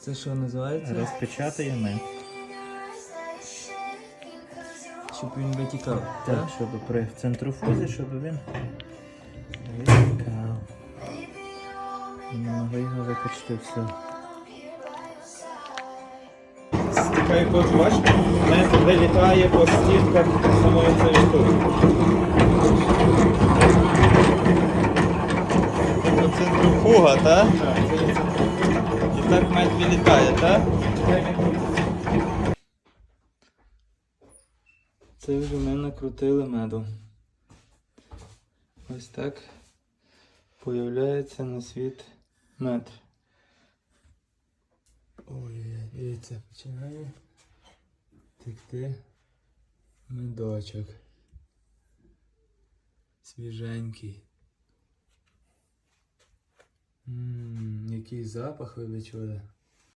Це що називається? Розпечатаємо, Щоб він витікав. так, щоб при центрофузі, щоб він витікав. Не могли його викачати все. Стікає кожен бач, мед вилітає по стінках самої цієї штуки. Це центрифуга, так? Так, це є центрифуга. Так мед вилітає, так? Це вже ми накрутили меду. Ось так появляється на світ мед. Ой, дивіться, починає текти медочок. Свіженький. Ммм, який запах ви відчули.